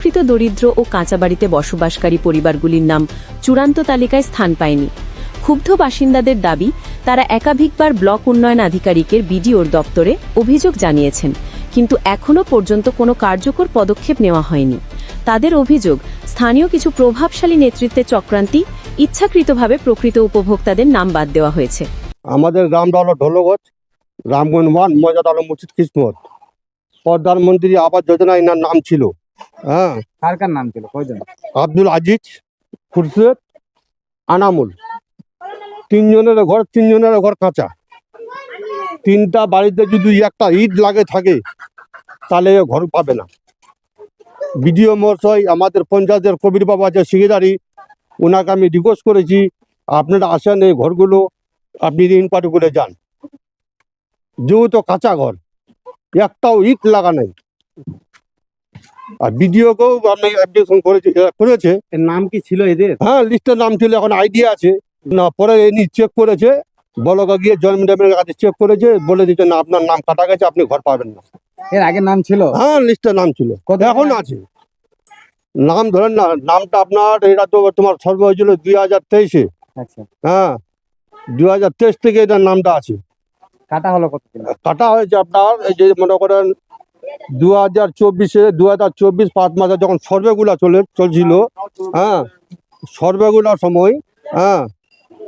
কৃত দরিদ্র ও কাঁচা বাড়িতে বসবাসকারী পরিবারগুলির নাম চূড়ান্ত তালিকায় স্থান পায়নি। ক্ষুব্ধ বাসিন্দাদের দাবি, তারা একাধিকবার ব্লক উন্নয়ন আধিকারিকের বিডিওর দপ্তরে অভিযোগ জানিয়েছেন, কিন্তু এখনও পর্যন্ত কোনো কার্যকর পদক্ষেপ নেওয়া হয়নি। তাদের অভিযোগ, স্থানীয় কিছু প্রভাবশালী নেতৃত্বের চক্রান্তি ইচ্ছাকৃতভাবে প্রকৃত উপভোক্তাদের নাম বাদ দেওয়া হয়েছে। আমাদের গ্রামটা হলো ঢোলগঞ্জ রামগঞ্জ ওয়ান মজাদ আলম মুর্শিদ কিসমত প্রধানমন্ত্রী আবাস যোজনা, এনার নাম ছিল। হ্যাঁ। কার কার নাম ছিল? কয়জন? আব্দুল আজিজ খুরশেদ আনামুল। তিনজনের ঘর তিনজনের ঘর কাঁচা। তিনটা বাড়িতে যদি একটা ইট লাগে থাকে তাহলে ঘর পাবে না। বিডিও মহাশয় আমাদের পঞ্চায়েতের কবির বাবা আছে সিগেদারি ওনাকে আমি রিকোয়েস্ট করেছি আপনারা আসেন এই ঘরগুলো আপনি ইনকোয়ারি করে যান। যেহেতু কাঁচা ঘর একটাও ইট লাগা নেই। আর বিডিওকেও আমি অ্যাপ্লিকেশন করেছি করেছে। এর নাম কি ছিল এদের? হ্যাঁ লিস্টের নাম ছিল এখন আইডিয়া আছে। না পরে এনি চেক করেছে বলকা গিয়ে জন্ম ডেমের কাছে চেক করেছে বলে দিচ্ছে না আপনার নাম কাটা গেছে আপনি ঘর পাবেন না। এর আগে নাম ছিল? হ্যাঁ লিস্টের নাম ছিল। কত এখন আছে। নাম ধরেন না নামটা আপনার এটা তো তোমার সর্ব হয়েছিল দুই হাজার তেইশে। আচ্ছা। হ্যাঁ দুই হাজার তেইশ থেকে এটার নামটা আছে। কাটা হলো কতদিন? কাটা হয়েছে আপনার এই যে মনে করেন দু হাজার চব্বিশে দু হাজার চব্বিশ পাঁচ মাসে যখন সর্ভেগুলা চলে চলছিল হ্যাঁ সর্ভেগুলার সময় হ্যাঁ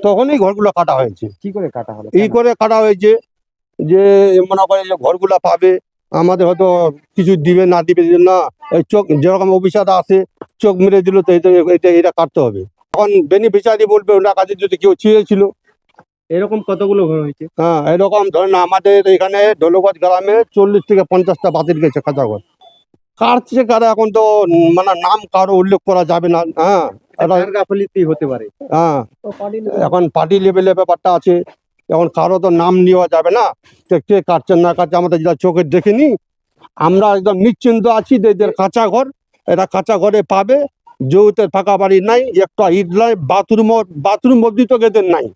তখনই ঘরগুলো কাটা হয়েছে। কি করে কাটা হলো? এই করে কাটা হয়েছে যে মনে করে যে ঘরগুলা পাবে আমাদের হয়তো কিছু দিবে না দিবে না ওই চোখ যেরকম অফিসাররা আছে চোখ মেরে দিল তো এটা এটা এটা কাটতে হবে। তখন বেনিফিশিয়ারি বলবে ওনার কাছে যদি কেউ চেয়েছিল এরকম কতগুলো ঘর হয়েছে? হ্যাঁ এরকম ধরেন আমাদের এখানে ঢোলগঞ্জ গ্রামে চল্লিশ থেকে পঞ্চাশটা বাতিল গেছে কাঁচা ঘর। কাটছে কারা এখন তো মানে নাম কারও উল্লেখ করা যাবে না হ্যাঁ। এটা- হতে পারে। হ্যাঁ এখন পার্টি লেভেলে ব্যাপারটা আছে। এখন কারও তো নাম নেওয়া যাবে না। কে কে কাটছে না কাটছে আমাদের যেটা চোখে দেখিনি। আমরা একদম নিশ্চিন্ত আছি যে এদের কাঁচা ঘর এটা কাঁচা ঘরে পাবে। যেহেতু ফাঁকা বাড়ি নাই একটা ইট নাই বাথরুম বাথরুম অব্দি তো এদের নাই।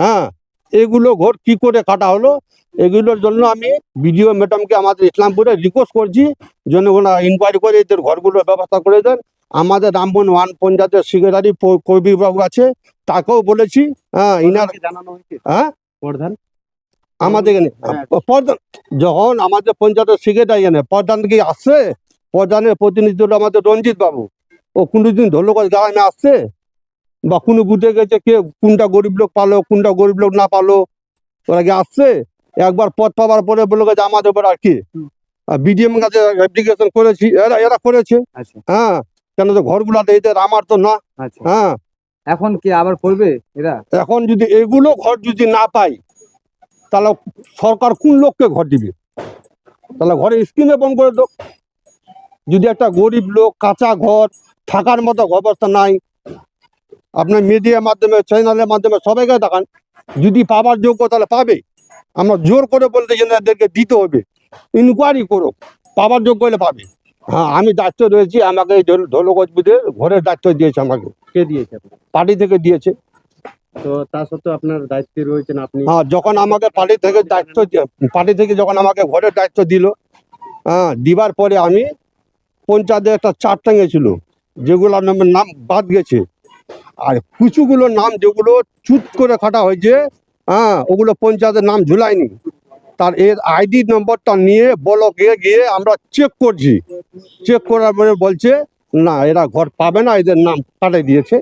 হ্যাঁ এগুলো ঘর কি করে কাটা হলো? এগুলোর জন্য আমি বিডিও ম্যাডামকে আমাদের ইসলামপুরে রিকোয়েস্ট করছি যেন ওরা ইনকোয়ারি করে এদের ঘরগুলোর ব্যবস্থা করে দেন। আমাদের রামবন ওয়ান পঞ্চায়েতের সেক্রেটারি কবিরবাবু আছে তাকেও বলেছি হ্যাঁ ইনার জানানো হয়েছে? হ্যাঁ? প্রধান? আমাদের এখানে হ্যাঁ। প্রধান যখন আমাদের পঞ্চায়েতের সেক্রেটারি এখানে প্রধান কি আসছে? প্রধানের প্রতিনিধি হলো আমাদের রঞ্জিত বাবু। ও কোনোদিন ধন্যবাদ গ্রামে আসছে? বা কোনো বুঝে গেছে কে কোনটা গরিব লোক পালো কোনটা গরিব লোক না পালো ওরা কি আসছে? একবার পথ পাওয়ার পরে বলে গেছে আমাদের উপর আর কি। বিডিএম কাছে অ্যাপ্লিকেশন করেছি এরা এরা করেছে। আচ্ছা। হ্যাঁ কেন তো ঘরগুলাতে এদের আমার তো না। আচ্ছা। হ্যাঁ। এখন কি আবার করবে এরা? এখন যদি এগুলো ঘর যদি না পাই তাহলে সরকার কোন লোককে ঘর দিবে? তাহলে ঘরে স্কিমে বন্ধ করে দো যদি একটা গরিব লোক কাঁচা ঘর থাকার মতো অবস্থা নাই আপনার মিডিয়ার মাধ্যমে চ্যানেলের মাধ্যমে সবাইকে দেখান। যদি পাবার যোগ্য তাহলে পাবে। আমরা জোর করে বলতে এদেরকে দিতে হবে। ইনকোয়ারি করো পাবার যোগ্য হলে পাবে। হ্যাঁ আমি দায়িত্ব রয়েছি আমাকে বুধের ঘরের দায়িত্ব দিয়েছে আমাকে। কে দিয়েছে? পার্টি থেকে দিয়েছে। তো তা সত্ত্বেও আপনার দায়িত্বে রয়েছেন আপনি? হ্যাঁ যখন আমাকে পার্টি থেকে দায়িত্ব পার্টি থেকে যখন আমাকে ঘরের দায়িত্ব দিল হ্যাঁ দিবার পরে আমি পঞ্চায়েতে একটা চার টাঙিয়েছিল যেগুলো নাম বাদ গেছে। আর কিছুগুলো নাম যেগুলো চুট করে কাটা হয়েছে হ্যাঁ ওগুলো পঞ্চায়েতের নাম ঝুলায়নি। তার এর আইডি নম্বরটা নিয়ে ব্লকে গিয়ে আমরা চেক করছি। চেক করার পরে বলছে, না, এরা ঘর পাবে না, এদের নাম কাটাই দিয়েছে।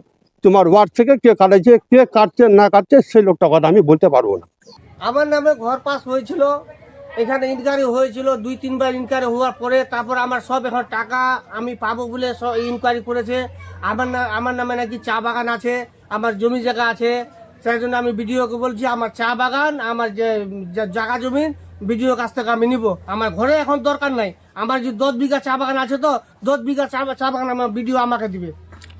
তোমার ওয়ার্ড থেকে কে কাটাইছে, কে কাটছে, না কাটছে, সেই লোকটা কথা আমি বলতে পারব না। আমার নামে ঘর পাস হয়েছিল। এখানে ইনকোয়ারি হয়েছিল দুই তিনবার ইনকোয়ারি হওয়ার পরে তারপর আমার সব এখন টাকা আমি পাবো বলে সব ইনকোয়ারি করেছে। আমার না আমার নামে নাকি চা বাগান আছে আমার জমি জায়গা আছে। সেই জন্য আমি বিডিওকে বলছি আমার চা বাগান আমার যে যে জায়গা জমি বিডিও কাছ থেকে আমি নিব। আমার ঘরে এখন দরকার নাই। আমার যে দশ বিঘা চা বাগান আছে তো দশ বিঘা চা চা বাগান আমার বিডিও আমাকে দিবে।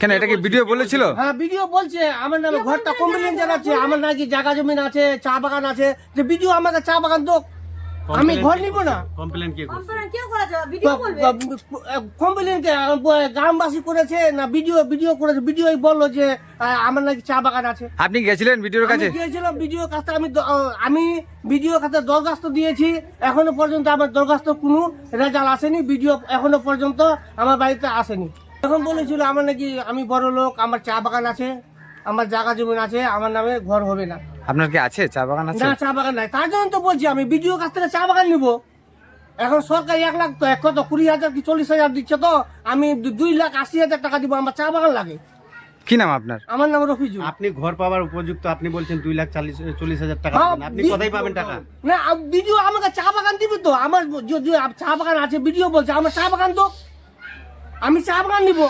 কেন এটা কি ভিডিও বলেছিল? হ্যাঁ ভিডিও বলছে আমার নামে ঘরটা কমপ্লেন জানাচ্ছে আমার নাকি জায়গা জমিন আছে চা বাগান আছে। যে ভিডিও আমাকে চা বাগান দোক। আমি ঘর নিব না। কমপ্লেন কে করছে? কমপ্লেন গ্রামবাসী করেছে না ভিডিও ভিডিও করেছে? ভিডিও বলল যে আমার নাকি চা বাগান আছে। আপনি গেছিলেন ভিডিওর আমি কাছে? গিয়েছিলাম ভিডিও কাছে আমি আমি ভিডিও কাছে দরখাস্ত দিয়েছি। এখনও পর্যন্ত আমার দরখাস্ত কোনো রেজাল্ট আসেনি। ভিডিও এখনও পর্যন্ত আমার বাড়িতে আসেনি। এখন বলেছিল আমার নাকি আমি বড় লোক আমার চা বাগান আছে আমার জায়গা জমিন আছে আমার নামে ঘর হবে না। আপনার কি আছে? চা বাগান আছে? না চা বাগান নাই। তার জন্য তো বলছি আমি ভিডিও কাছ থেকে চা বাগান নিব। এখন সরকার এক লাখ তো কত? কুড়ি হাজার কি চল্লিশ হাজার দিচ্ছে তো? আমি দুই লাখ আশি হাজার টাকা দিব আমার চা বাগান লাগে। কি নাম আপনার? আমার নাম রফিজুল। আপনি ঘর পাওয়ার উপযুক্ত আপনি বলছেন দুই লাখ চাল্লিশ চল্লিশ হাজার টাকা হ্যাঁ, আপনি কোথায় পাবেন টাকা? না ভিডিও আমাকে চা বাগান দিবি তো? আমার যে- যে চা বাগান আছে ভিডিও বলছে আমার চা বাগান তো? আমি চা বাগান নিব।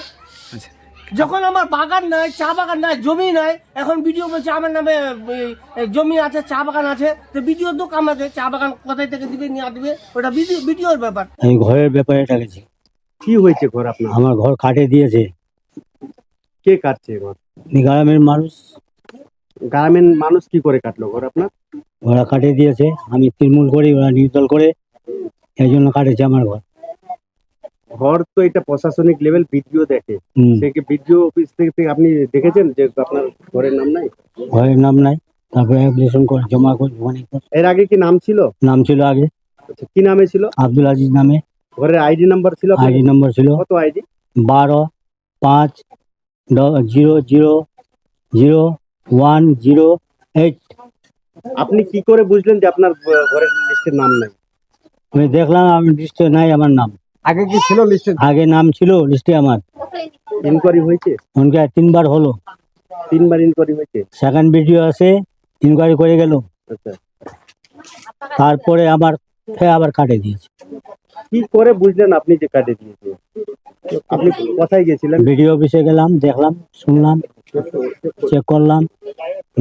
যখন আমার বাগান নাই চা বাগান নাই জমি নাই এখন বিডিও বলছে আমার নামে জমি আছে চা বাগান আছে তো ভিডিও দোক আমাকে চা বাগান কোথায় থেকে দিবে নিয়ে দিবে ওটা ভিডিও ভিডিওর ব্যাপার। আমি ঘরের ব্যাপারে ডাকেছি কি হয়েছে ঘর আপনার? আমার ঘর কাটে দিয়েছে। কে কাটছে ঘর? গ্রামের মানুষ। গ্রামের মানুষ কি করে কাটলো ঘর আপনার? ওরা কাটে দিয়েছে আমি তৃণমূল করি ওরা নির্দল করে এই জন্য কাটেছে আমার ঘর। ঘর তো এটা প্রশাসনিক লেভেল বিডিও দেখে। হুম, বিডিও অফিস থেকে আপনি দেখেছেন যে আপনার ঘরের নাম নাই? ঘরের নাম নাই। তারপরে অ্যাপ্লিকেশন করে জমা করে এর আগে কি নাম ছিল? নাম ছিল আগে। আচ্ছা, কি নামে ছিল? আব্দুল আজিজ নামে। ঘরের আইডি নাম্বার ছিল? আইডি নম্বর ছিল। কত আইডি বারো পাঁচ zero zero zero one zero eight. আপনি কি করে বুঝলেন যে আপনার ঘরের লিস্টের নাম নাই? আমি দেখলাম আমি লিস্টে নাই আমার নাম। আগে কি ছিল লিস্টে আগে নাম ছিল লিস্টে আমার। ইনকোয়ারি হয়েছে? ওনকে তিনবার হলো। তিনবার ইনকোয়ারি হয়েছে? সেকেন্ড ভিডিও আছে ইনকোয়ারি করে গেল। আচ্ছা। তারপরে আবার ফের আবার কাটে দিয়েছে। কি করে বুঝলেন আপনি যে কাটে দিয়েছে? আপনি কোথায় গেছিলেন? ভিডিও অফিসে গেলাম দেখলাম শুনলাম চেক করলাম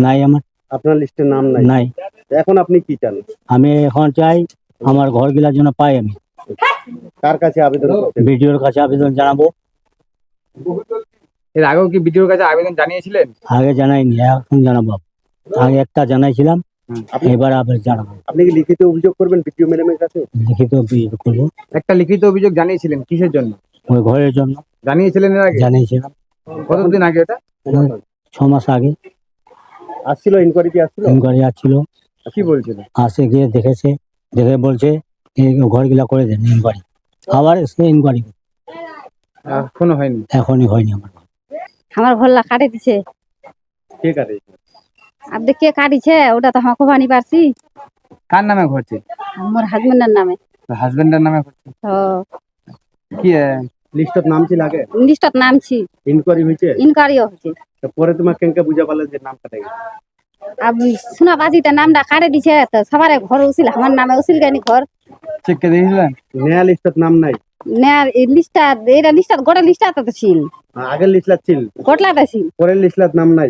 নাই আমার। আপনার লিস্টের নাম নাই? নাই। এখন আপনি কি চান? আমি এখন চাই আমার ঘর গেলার জন্য পাই আমি। কার কাছে আবেদন কাছে আবেদন জানাব। এর আগেও কি ভিডিওর কাছে আবেদন জানিয়েছিলেন? আগে জানাইনি এখন জানাব। আগে একটা জানাইছিলাম আপনি এবার আবার জানাব। আপনি কি লিখিত অভিযোগ করবেন ম্যাডামের কাছে? লিখিত অভিযোগ করব। একটা লিখিত অভিযোগ জানিয়েছিলেন কিসের জন্য? ওই ঘরের জন্য। জানিয়েছিলেন এর আগে? জানিয়েছিলাম। কতদিন আগে এটা? ছ মাস আগে। আসছিল ইনকোয়ারিতে আসছিল? ইনকোয়ারি আসছিল। কি বলছিল? আসে গিয়ে দেখেছে দেখে বলছে ঘরগুলা করে দেন ইনকোয়ারি আবার সে ইনকোয়ারি এখনও হয়নি? এখনই হয়নি আমার ঘর। আমার ঘরলা কাটে দিছে। কে কাটে? আর কে কাটিছে ওটা তো আমাকে বানি পারছি। কার নামে ঘটছে? আমার হাজবেন্ডের নামে। হাজবেন্ডের নামে ঘটছে? কি লিস্টত নাম ছিল আগে? লিস্টত নামছি ইনকোয়ারি হয়েছে ইনকোয়ারিও হচ্ছে পরে তোমার কেনকে বুঝা পারলেন যে নাম কাটে গেছে আর শোনা বাজিতে নামটা কাটে দিছে তো সবার ঘর উছিল আমার নামে উছিল কেন ঘর? চেক কে দিয়েছিলেন? নয়া লিস্টত নাম নাই। নেয়ার এই লিস্টটা এইটা লিস্টটা গোটা লিস্টটা তো ছিল। আগের লিস্টলাত ছিল। গোটলাটা ছিল। পরের লিস্টলাত নাম নাই।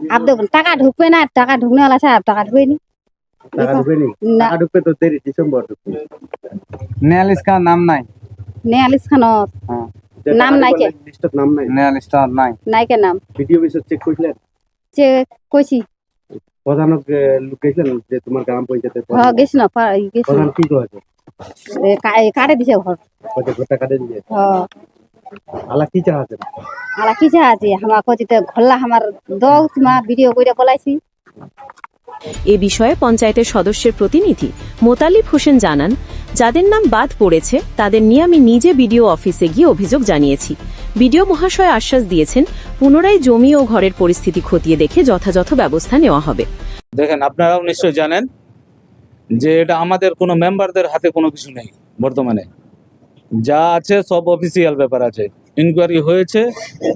আর দেখুন টাকা ঢুকবে না টাকা ঢুকনে वाला সাহেব টাকা ঢুকেনি টাকা ঢুকেনি টাকা ঢুকবে তো দেরি ডিসেম্বর ঢুকবে। নেয়ালিস কার নাম নাই? নেয়া লিস্ট খান নাম? নাই কে? লিস্টত নাম নাই। নেয়ালিসটা নাই। নাইকে নাম? ভিডিও বিষয় চেক করলেন যে কইছি। প্রধানক লোক গেছিলেন যে তোমার গ্রাম পঞ্চায়েতের হ্যাঁ প্রধান? গেছ না গেছ প্রধান কি করেছে? কাটে দিছে ঘর। ঘরটা কাটে দিছে? হ্যাঁ। আলা কি চাহাছেন আলা কি চাহাছি? আমার কচিতে ঘরলা আমার দৌ মা ভিডিও কইরা বলাইছি এ বিষয়ে পঞ্চায়েতের সদস্যের প্রতিনিধি মোতালিব হোসেন জানান, যাদের নাম বাদ পড়েছে, তাদের নিয়ে আমি নিজে বিডিও অফিসে গিয়ে অভিযোগ জানিয়েছি। বিডিও মহাশয় আশ্বাস দিয়েছেন, পুনরায় জমি ও ঘরের পরিস্থিতি খতিয়ে দেখে যথাযথ ব্যবস্থা নেওয়া হবে। দেখেন, আপনারাও নিশ্চয় জানেন যে এটা আমাদের কোনো মেম্বারদের হাতে কোনো কিছু নেই বর্তমানে। যা আছে সব অফিসিয়াল ব্যাপার আছে। ইনকোয়ারি হয়েছে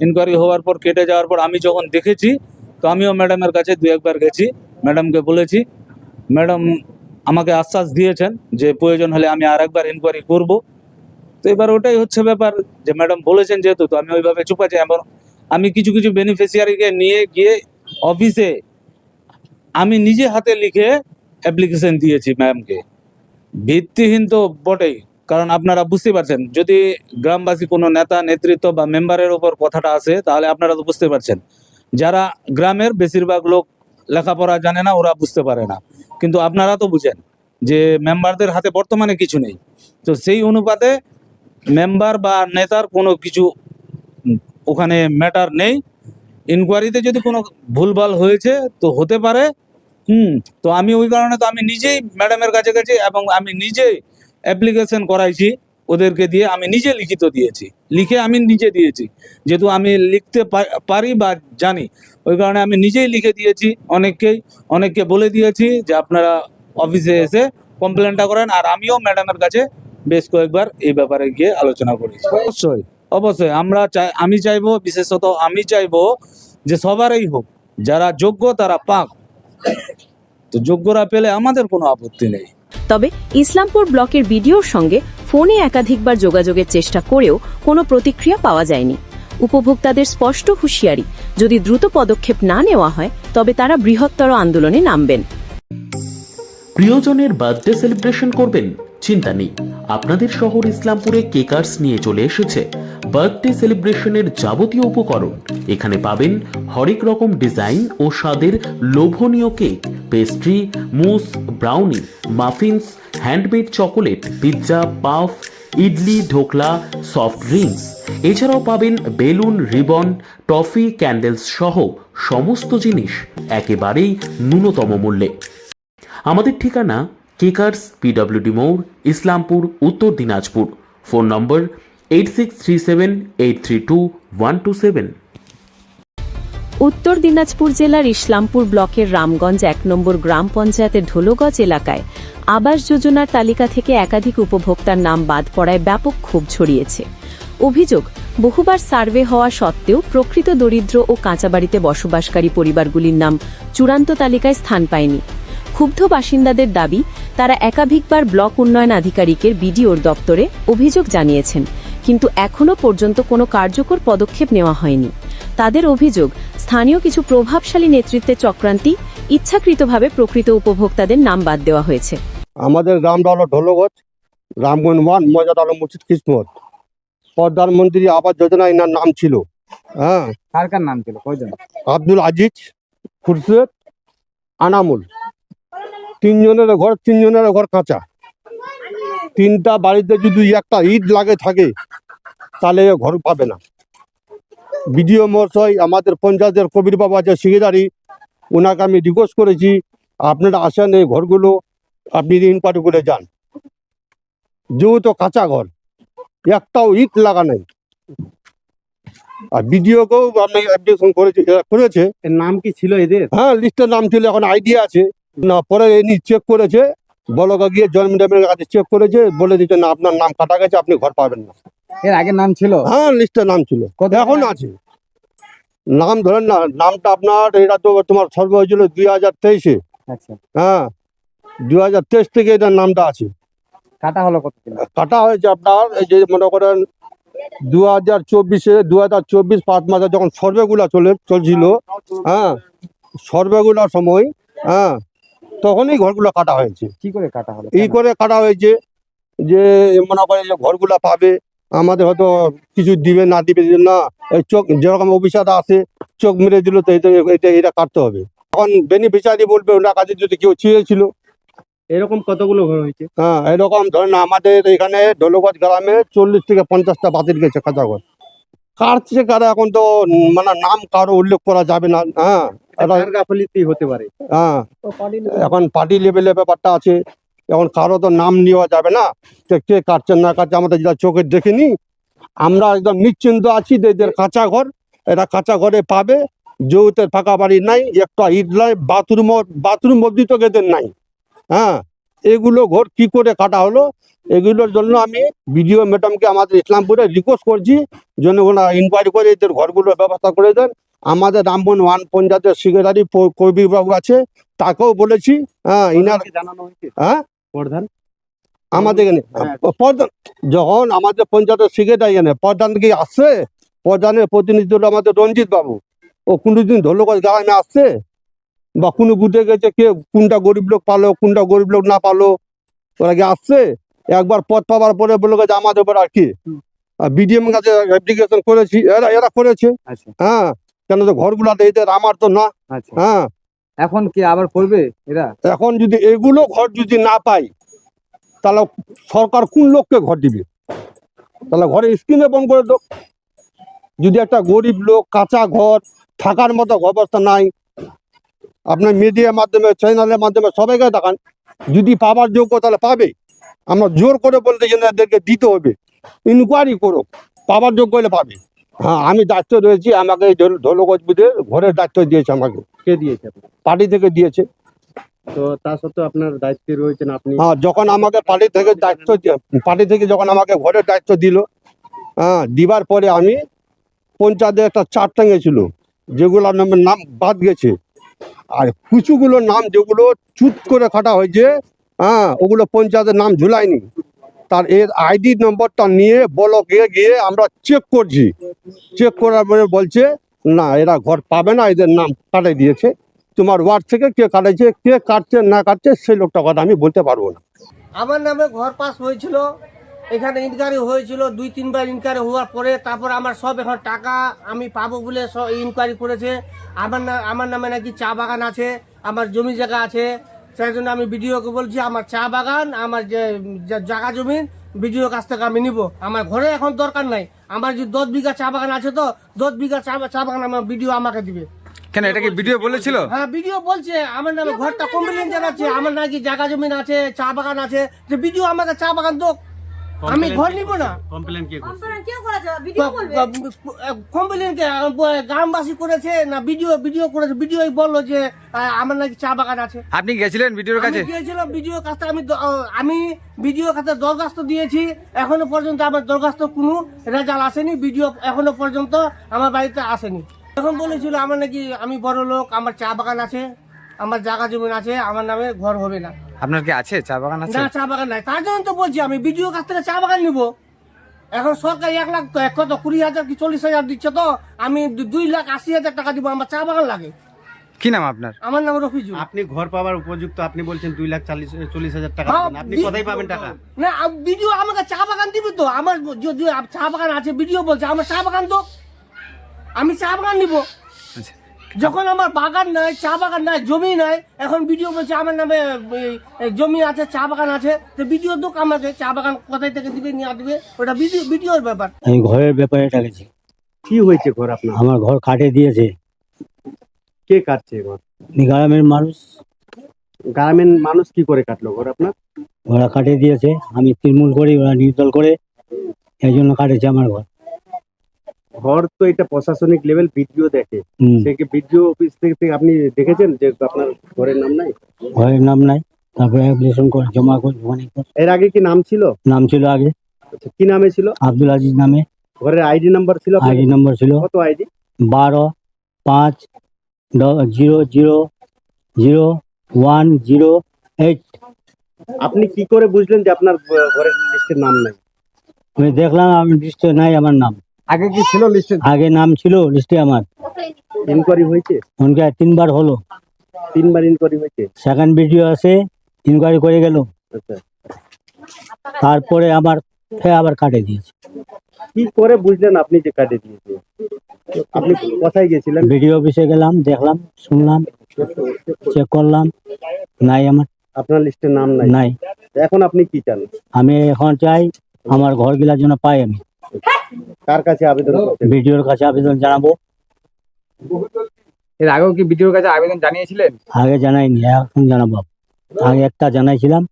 ইনকোয়ারি হওয়ার পর কেটে যাওয়ার পর আমি যখন দেখেছি, তো আমিও ম্যাডামের কাছে দু একবার গেছি। ম্যাডামকে বলেছি, ম্যাডাম আমাকে আশ্বাস দিয়েছেন যে প্রয়োজন হলে আমি আর একবার ইনকোয়ারি করব। তো এবার ওটাই হচ্ছে ব্যাপার যে ম্যাডাম বলেছেন যেহেতু, তো আমি ওইভাবে চুপ এবার আমি কিছু কিছু বেনিফিশিয়ারিকে নিয়ে গিয়ে অফিসে আমি নিজে হাতে লিখে অ্যাপ্লিকেশন দিয়েছি ম্যামকে। ভিত্তিহীন তো বটেই, কারণ আপনারা বুঝতে পারছেন, যদি গ্রামবাসী কোনো নেতা, নেতৃত্ব বা মেম্বারের ওপর কথাটা আসে, তাহলে আপনারা তো বুঝতে পারছেন। যারা গ্রামের বেশিরভাগ লোক লেখাপড়া জানে না, ওরা বুঝতে পারে না। কিন্তু আপনারা তো বুঝেন যে মেম্বারদের হাতে বর্তমানে কিছু নেই। তো সেই অনুপাতে মেম্বার বা নেতার কোনো কিছু ওখানে ম্যাটার নেই। ইনকোয়ারিতে যদি কোনো ভুলভাল হয়েছে, তো হতে পারে। হুম, তো আমি ওই কারণে তো আমি নিজেই ম্যাডামের কাছে গেছি এবং আমি নিজেই অ্যাপ্লিকেশন করাইছি ওদেরকে দিয়ে, আমি নিজে লিখিত দিয়েছি। লিখে আমি নিজে দিয়েছি। যেহেতু আমি লিখতে পারি বা জানি ওই কারণে আমি নিজেই লিখে দিয়েছি অনেককেই অনেককে বলে দিয়েছি যে আপনারা অফিসে এসে কমপ্লেনটা করেন। আর আমিও ম্যাডামের কাছে বেশ কয়েকবার এই ব্যাপারে গিয়ে আলোচনা করেছি। অবশ্যই। অবশ্যই আমরা চাই আমি চাইব বিশেষত আমি চাইব যে সবারই হোক যারা যোগ্য তারা পাক। তো যোগ্যরা পেলে আমাদের কোনো আপত্তি নেই। তবে ইসলামপুর ব্লকের বিডিওর সঙ্গে ফোনে একাধিকবার যোগাযোগের চেষ্টা করেও কোনো প্রতিক্রিয়া পাওয়া যায়নি। উপভোক্তাদের স্পষ্ট হুঁশিয়ারি, যদি দ্রুত পদক্ষেপ না নেওয়া হয়, তবে তারা বৃহত্তর আন্দোলনে নামবেন। প্রিয়জনের বার্থডে সেলিব্রেশন করবেন? চিন্তা নেই। আপনাদের শহর ইসলামপুরে কেকার্স নিয়ে চলে এসেছে বার্থডে সেলিব্রেশনের যাবতীয় উপকরণ। এখানে পাবেন হরেক রকম ডিজাইন ও স্বাদের লোভনীয় cake pastry mousse brownie muffins handmade chocolate pizza puff idli, dhokla soft drinks এছাড়াও পাবেন বেলুন, রিবন, টফি ক্যান্ডেলস সহ সমস্ত জিনিস একেবারেই ন্যূনতম মূল্যে। আমাদের ঠিকানা কেকার্স পিডব্লিউডি মোড় Islampur, Uttar Dinajpur. Phone number eight six three seven eight three two one two seven Uttar Dinajpur জেলার ইসলামপুর ব্লকের রামগঞ্জ এক নম্বর গ্রাম পঞ্চায়েতের ঢোলগঞ্জ এলাকায় আবাস যোজনার তালিকা থেকে একাধিক উপভোক্তার নাম বাদ পড়ায় ব্যাপক ক্ষোভ ছড়িয়েছে। অভিযোগ, বহুবার সার্ভে হওয়া সত্ত্বেও প্রকৃত দরিদ্র ও কাঁচাবাড়িতে বসবাসকারী পরিবারগুলির নাম চূড়ান্ত তালিকায় স্থান পায়নি। ক্ষুব্ধ বাসিন্দাদের দাবি, তারা একাধিকবার ব্লক উন্নয়ন আধিকারিকের বিডিওর দপ্তরে অভিযোগ জানিয়েছেন, কিন্তু এখনও পর্যন্ত কোনো কার্যকর পদক্ষেপ নেওয়া হয়নি। তাদের অভিযোগ, স্থানীয় কিছু প্রভাবশালী নেতৃত্বের চক্রান্তি ইচ্ছাকৃতভাবে প্রকৃত উপভোক্তাদের নাম বাদ দেওয়া হয়েছে। আমাদের গ্রামটা হলো ঢোলগঞ্জ রামগঞ্জ ওয়ান মজাদ আলম মুর্শিদ কিসমত। প্রধানমন্ত্রী আবাস যোজনা এনার নাম ছিল। হ্যাঁ। কার কার নাম ছিল? কয়জন? আব্দুল আজিজ খুরশেদ আনামুল। তিনজনের ঘর তিনজনের ঘর কাঁচা। তিনটা বাড়িতে যদি একটা ইট লাগে থাকে তাহলে ঘর পাবে না। বিডিও মহাশয় আমাদের পঞ্চায়েতের কবির বাবা আছে সেক্রেটারি ওনাকে আমি রিকোয়েস্ট করেছি আপনারা আসেন এই ঘরগুলো আপনি ইনকোয়ারি করে যান। যেহেতু কাঁচা ঘর একটাও ইট লাগা নাই। আর বিডিওকেও আমি অ্যাপ্লিকেশন করেছি করেছে। এর নাম কি ছিল এদের? হ্যাঁ লিস্টের নাম ছিল এখন আইডিয়া আছে। না পরে এনি চেক করেছে। বলকা গিয়ে জয়েন্ট মিডিয়ামের কাছে চেক করেছে বলে দিচ্ছে না আপনার নাম কাটা গেছে আপনি ঘর পাবেন না। এর আগে নাম ছিল? হ্যাঁ লিস্টের নাম ছিল। এখন আছে। নাম ধরেন না নামটা আপনার এটা তো তোমার সর্ব হয়েছিল দুই হাজার তেইশে। আচ্ছা। হ্যাঁ দুই হাজার তেইশ থেকে এটার নামটা আছে। কাটা হলো কত কাটা হয়েছে আপনার এই যে মনে করেন দু হাজার চব্বিশে দু হাজার চব্বিশ পাঁচ মাসে যখন সর্ভেগুলা চলে চলছিল হ্যাঁ সর্ভেগুলার সময় হ্যাঁ তখনই ঘরগুলো কাটা হয়েছে। কি করে কাটা হলো? এই করে কাটা হয়েছে যে মনে করে যে ঘরগুলা পাবে আমাদের হয়তো কিছু দিবে না দিবে না এই চোখ যেরকম অফিসার আছে চোখ মেরে দিল তো এটা এটা কাটতে হবে। এখন বেনিফিশিয়ারি বলবে ওনার কাছে যদি কেউ চেয়েছিল এরকম কতগুলো ঘর হয়েছে? হ্যাঁ এরকম ধরেন আমাদের এখানে দোলগঞ্জ গ্রামে চল্লিশ থেকে পঞ্চাশটা বাতিল গেছে কাঁচা ঘর কাটছে কারা এখন তো মানে নাম কারও উল্লেখ করা যাবে না হ্যাঁ। এটা- হতে পারে। হ্যাঁ। এখন পার্টি লেভেলে ব্যাপারটা আছে। এখন কারও তো নাম নেওয়া যাবে না। কে কে কাটছে না কাটছে আমাদের যেটা চোখে দেখিনি। আমরা একদম নিশ্চিন্ত আছি যে এদের কাঁচা ঘর এটা কাঁচা ঘরে পাবে। যৌতের ফাঁকা বাড়ি নাই একটা ইট নাই বাথরুম বাথরুম অব্দি তো এদের নাই। হ্যাঁ এগুলো ঘর কি করে কাটা হলো? এগুলোর জন্য আমি বিডিও ম্যাডামকে আমাদের ইসলামপুরে রিকোয়েস্ট করছি যেন ইনকোয়ারি করে এদের ঘরগুলোর ব্যবস্থা করে দেন। আমাদের রামবন ওয়ান পঞ্চায়েতের সেক্রেটারি কবির বাবু আছে তাকেও বলেছি হ্যাঁ ইনার জানানো হয়েছে? হ্যাঁ? প্রধান আমাদের এখানে হ্যাঁ। প্রধান যখন আমাদের পঞ্চায়েতের সেক্রেটারি এখানে প্রধান কি আসছে প্রধানের প্রতিনিধি হলো আমাদের রঞ্জিত বাবু। ও কোনোদিন ধর্লগঞ্জ গ্রামে আসছে? বা কোনো বুঝে গেছে কে কোনটা গরিব লোক পালো কোনটা গরিব লোক না পালো ওরা কি আসছে? একবার পথ পাওয়ার পরে বলে গেছে আমাদের উপর আর কি? বিডিএম কাছে অ্যাপ্লিকেশন করেছি এরা এরা করেছে। আচ্ছা। হ্যাঁ কেন তো ঘরগুলা এদের আমার তো না। আচ্ছা। হ্যাঁ। এখন কি আবার করবে এরা? এখন যদি এগুলো ঘর যদি না পাই তাহলে সরকার কোন লোককে ঘর দিবে? তাহলে ঘরে স্কিমে বন্ধ করে দো যদি একটা গরিব লোক কাঁচা ঘর থাকার মতো ব্যবস্থা নাই আপনার মিডিয়ার মাধ্যমে চ্যানেলের মাধ্যমে সবাইকে দেখান। যদি পাবার যোগ্য তাহলে পাবে। আমরা জোর করে বলতে এদেরকে দিতে হবে। ইনকোয়ারি করো পাবার যোগ্য হলে পাবে। হ্যাঁ আমি দায়িত্ব রয়েছি। আমাকে এই ধলগজবিদের ঘরের দায়িত্ব দিয়েছে আমাকে। কে দিয়েছে? পার্টি থেকে দিয়েছে। তো তা সত্ত্বেও আপনার দায়িত্বে রয়েছেন আপনি? হ্যাঁ যখন আমাকে পার্টি থেকে দায়িত্ব পার্টি থেকে যখন আমাকে ঘরের দায়িত্ব দিল হ্যাঁ দিবার পরে আমি পঞ্চায়েতে একটা চার টাঙিয়েছিল যেগুলোর নামের নাম বাদ গেছে। আর কিছুগুলোর নাম যেগুলো চুপ করে কাটা হয়েছে হ্যাঁ ওগুলো পঞ্চায়েতের নাম ঝুলায়নি। তার এর আইডি নম্বরটা নিয়ে ব্লকে গিয়ে আমরা চেক করছি। চেক করার পরে বলছে, না, এরা ঘর পাবে না, এদের নাম কাটাই দিয়েছে। তোমার ওয়ার্ড থেকে কে কাটাইছে কে কাটছে, না কাটছে, সেই লোকটা কথা আমি বলতে পারব না। আমার নামে ঘর পাস হয়েছিল। এখানে ইনকোয়ারি হয়েছিল দুই তিনবার ইনকোয়ারি হওয়ার পরে তারপর আমার সব এখন টাকা আমি পাবো বলে সব ইনকোয়ারি করেছে। আমার না আমার নামে নাকি চা বাগান আছে আমার জমি জায়গা আছে। সেই জন্য আমি বিডিওকে বলছি আমার চা বাগান আমার যে জায়গা জমি বিডিও কাছ থেকে আমি নিব। আমার ঘরে এখন দরকার নাই। আমার যে দশ বিঘা চা বাগান আছে তো দশ বিঘা চা চা বাগান আমার বিডিও আমাকে দিবে। কেন এটা কি ভিডিও বলেছিল? হ্যাঁ ভিডিও বলছে। আমার নামে ঘরটা কমপ্লেন জানাচ্ছে। আমার নাকি জায়গা জমিন আছে চা বাগান আছে। যে ভিডিও আমাকে চা বাগান দোক। আমি ঘর নিব না। কমপ্লেন কে কমপ্লেন গ্রামবাসী করেছে না ভিডিও ভিডিও করেছে? ভিডিও বলল যে আমার নাকি চা বাগান আছে। আপনি গেছিলেন ভিডিওর আমি গিয়েছিলাম ভিডিও কাছ আমি আমি ভিডিও কাছে দরখাস্ত দিয়েছি। এখনও পর্যন্ত আমার দরখাস্ত কোনো রেজাল্ট আসেনি। ভিডিও এখনও পর্যন্ত আমার বাড়িতে আসেনি। এখন বলেছিল আমার নাকি আমি বড় লোক আমার চা বাগান আছে আমার জায়গা জমিন আছে আমার নামে ঘর হবে না। আপনার কি আছে? চা বাগান আছে? না চা বাগান নাই। তার জন্য তো বলছি আমি ভিডিও কাছ থেকে চা বাগান নিব। এখন সরকার এক লাখ তো- কত? কুড়ি হাজার কি চল্লিশ হাজার দিচ্ছে তো? আমি দুই লাখ আশি হাজার টাকা দিব আমার চা বাগান লাগে। কি নাম আপনার? আমার নাম রফিজুল। আপনি ঘর পাওয়ার উপযুক্ত আপনি বলছেন দুই লাখ চাল্লিশ চল্লিশ হাজার টাকা হ্যাঁ, আপনি কোথায় পাবেন টাকা? না ভিডিও আমাকে চা বাগান দিবি তো? আমার যদি চা বাগান আছে ভিডিও বলছে আমার চা বাগান তো আমি চা বাগান নিব। যখন আমার বাগান নাই চা বাগান নাই জমি নাই এখন বিডিও বলছে আমার নামে জমি আছে চা বাগান আছে তো ভিডিও দোক আমাকে চা বাগান কোথায় থেকে দিবে নিয়ে দিবে ওটা ভিডিওর ব্যাপার। আমি ঘরের ব্যাপারে গেছি কি হয়েছে ঘর আপনার? আমার ঘর কাটে দিয়েছে। কে কাটছে ঘর? গ্রামের মানুষ। গ্রামের মানুষ কি করে কাটলো ঘর আপনার? ওরা কাটে দিয়েছে। আমি তৃণমূল করি ওরা নির্দল করে এই জন্য কাটেছে আমার ঘর। ঘর তো এটা প্রশাসনিক লেভেল ভিডিও দেখে। হুম। সে কি ভিডিও অফিস থেকে আপনি দেখেছেন যে আপনার ঘরের নাম নাই? ঘরের নাম নাই। তারপরে অ্যাপ্লিকেশন করে জমা করে ওখানে এর আগে কি নাম ছিল? নাম ছিল আগে। আচ্ছা, কি নামে ছিল? আব্দুল আজিজ নামে। ঘরের আইডি নাম্বার ছিল? আইডি নম্বর ছিল। কত আইডি বারো পাঁচ zero zero zero one zero eight. আপনি কি করে বুঝলেন যে আপনার ঘরের লিস্টের নাম নাই? আমি দেখলাম আমি লিস্টে নাই আমার নাম। আগে কি ছিল লিস্টে? আগে নাম ছিল লিস্টে আমার। ইনকোয়ারি হয়েছে? উনকে তিনবার হলো। তিনবার ইনকোয়ারি হয়েছে? সেকেন্ড ভিডিও আছে ইনকোয়ারি করে গেল। আচ্ছা। তারপরে আমার আবার কাটে দিয়েছে। কি করে বুঝলেন আপনি যে কাটে দিয়েছে? আপনি কোথায় গেছিলেন? ভিডিও অফিসে গেলাম দেখলাম শুনলাম চেক করলাম। নাই আমার। আপনার লিস্টের নাম নাই? নাই। এখন আপনি কি চান? আমি এখন চাই আমার ঘর গিলার জন্য পাই আমি। কার কাছে আবেদন ভিডিওর কাছে আবেদন জানাব। এর আগেও কি ভিডিওর কাছে আবেদন জানিয়েছিলেন? আগে জানাইনি এখন জানাব। আগে একটা জানাইছিলাম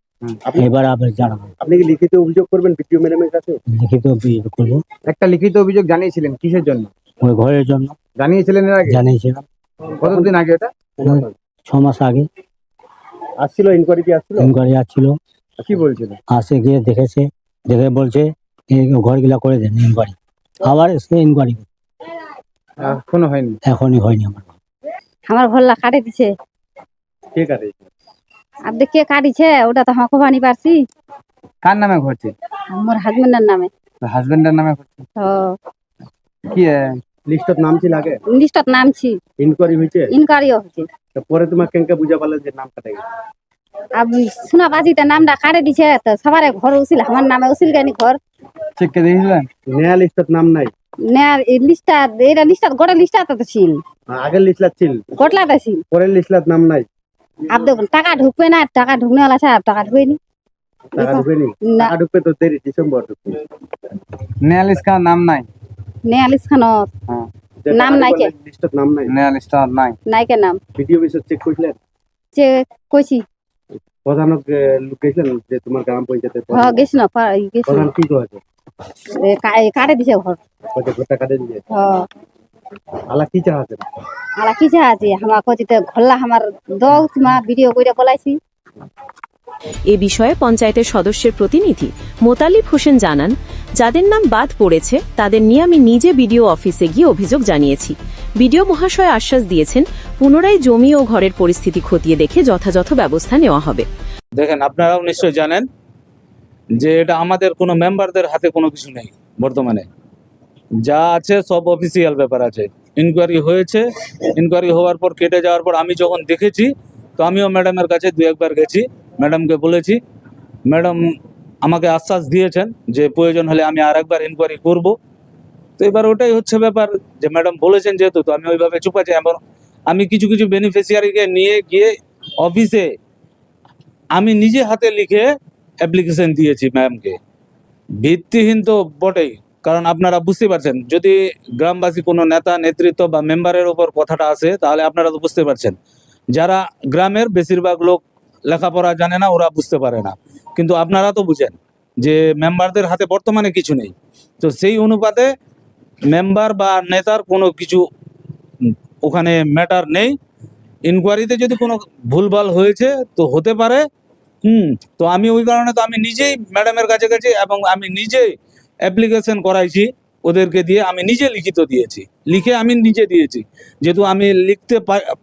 এবার আবার জানাব। আপনি কি লিখিত অভিযোগ করবেন ম্যাডামের কাছে? লিখিত অভিযোগ করব। একটা লিখিত অভিযোগ জানিয়েছিলেন কিসের জন্য? ওই ঘরের জন্য। জানিয়েছিলেন এর আগে? জানিয়েছিলাম। কতদিন আগে এটা? ছ মাস আগে। আসছিল ইনকোয়ারি কি আসছিল? ইনকোয়ারি আসছিল। কি বলছিল? আসে গিয়ে দেখেছে দেখে বলছে ঘরগুলা করে দেন ইনকোয়ারি আবার সে ইনকোয়ারি এখনও হয়নি? এখনই হয়নি আমার। আমার ঘরলা কাটে দিছে। কে কাটে? আর কে কাটিছে ওটা তো আমাকে বানি পারছি। কার নামে ঘটছে? আমার হাজবেন্ডের নামে। হাজবেন্ডের নামে ঘটছে? তো কি লিস্টত নাম ছিল আগে? লিস্টত নামছি ইনকোয়ারি হয়েছে ইনকোয়ারিও হচ্ছে তো পরে তোমার কেনকে বুঝা পারলেন যে নাম কাটে গেছে সোনা বাজিতে নামটা কারে দিছে? তো সবারে ঘর উছিল আমার নামে উছিল গানি ঘর? চেক করে নেয়া লিস্টত নাম নাই। নেয়া লিস্টটা এটা লিস্টটা গোটা লিস্টটা তো ছিল। হ্যাঁ, আগে লিস্টটা ছিল। ছিল পরে নাম নাই। আপ দেখুন টাকা ঢুকবে না টাকা ঢুকনে টাকা ঢুকেনি টাকা ঢুকেনি টাকা ঢুকবে তো দেরি ডিসেম্বর ঢুকবে। নেয়া নাম নাই? নেয়া লিস্ট হ্যাঁ। নাম নাই কে লিস্টত নাম নাই। নেয়া লিস্টত নাই নাই। কে নাম। ভিডিও বিষয় চেক করলেন চেক কইছি প্রধানক যে তোমার গ্রাম পঞ্চায়েতের হ গেছ না গেছ। প্রধান কি করেছে? কাটে দিছে ঘর। কত ঘর টাকা দিয়ে হ আলা কি চাহাছেন আলা কি আছে? আমার কচিতে ঘল্লা আমার মা ভিডিও কইরা বলাইছি। এ বিষয়ে পঞ্চায়েতের সদস্যের প্রতিনিধি মোতালিব হোসেন জানান যাদের নাম বাদ পড়েছে তাদের নিয়ে আমি নিজে বিডিও অফিসে গিয়ে অভিযোগ জানিয়েছি। বিডিও মহাশয় আশ্বাস দিয়েছেন, পুনরায় জমি ও ঘরের পরিস্থিতি খতিয়ে দেখে যথাযথ ব্যবস্থা নেওয়া হবে। দেখেন, আপনারাও নিশ্চয় জানেন যে এটা আমাদের কোনো মেম্বারদের হাতে কোনো কিছু নেই বর্তমানে। যা আছে সব অফিসিয়াল ব্যাপার আছে। ইনকোয়ারি হয়েছে ইনকোয়ারি হওয়ার পর, কেটে যাওয়ার পর আমি যখন দেখেছি, তো আমিও ম্যাডামের কাছে দু একবার গেছি, ম্যাডামকে বলেছি। ম্যাডাম আমাকে আশ্বাস দিয়েছেন যে প্রয়োজন হলে আমি আর একবার ইনকোয়ারি করব। তো এবার ওটাই হচ্ছে ব্যাপার যে ম্যাডাম বলেছেন যেহেতু, তো আমি ওইভাবে চুপ আছি। এবং আমি কিছু কিছু বেনিফিশিয়ারিকে নিয়ে গিয়ে অফিসে আমি নিজে হাতে লিখে অ্যাপ্লিকেশন দিয়েছি ম্যামকে ভিত্তিহীন তো বটেই, কারণ আপনারা বুঝতে পারছেন, যদি গ্রামবাসী কোনো নেতা, নেতৃত্ব বা মেম্বারের ওপর কথাটা আসে, তাহলে আপনারা তো বুঝতে পারছেন। যারা গ্রামের বেশিরভাগ লোক লেখাপড়া জানে না, ওরা বুঝতে পারে না। কিন্তু আপনারা তো বুঝেন যে মেম্বারদের হাতে বর্তমানে কিছু নেই। তো সেই অনুপাতে মেম্বার বা নেতার কোনো কিছু ওখানে ম্যাটার নেই। ইনকোয়ারিতে যদি কোনো ভুলভাল হয়েছে, তো হতে পারে। হুম, তো আমি ওই কারণে তো আমি নিজেই ম্যাডামের কাছে গেছি এবং আমি নিজেই অ্যাপ্লিকেশন করাইছি ওদেরকে দিয়ে, আমি নিজে লিখিত দিয়েছি। লিখে আমি নিজে দিয়েছি। যেহেতু আমি লিখতে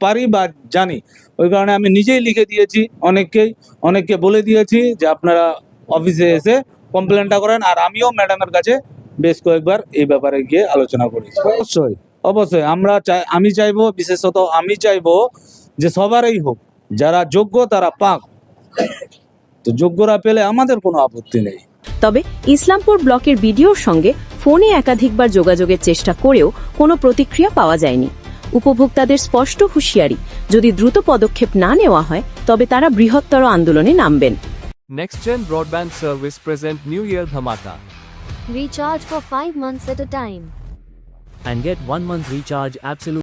পারি বা জানি, ওই কারণে আমি নিজেই লিখে দিয়েছি অনেককেই। অনেককে বলে দিয়েছি যে আপনারা অফিসে এসে কমপ্লেনটা করেন, আর আমিও ম্যাডামের কাছে বেশ কয়েকবার এই ব্যাপারে গিয়ে আলোচনা করেছি। অবশ্যই। অবশ্যই আমরা চাই আমি চাইব বিশেষত আমি চাইব যে সবারই হোক যারা যোগ্য তারা পাক। তো যোগ্যরা পেলে আমাদের কোনো আপত্তি নেই। তবে ইসলামপুর ব্লকের বিডিওর সঙ্গে ফোনে একাধিকবার যোগাযোগের চেষ্টা করেও কোনো প্রতিক্রিয়া পাওয়া যায়নি। উপভোক্তাদের স্পষ্ট হুঁশিয়ারি যদি দ্রুত পদক্ষেপ না নেওয়া হয় তবে তারা বৃহত্তর আন্দোলনে নামবেন। NextGen Broadband Service present New Year Dhamaka Recharge for 5 months at a time. and get 1 month recharge absolutely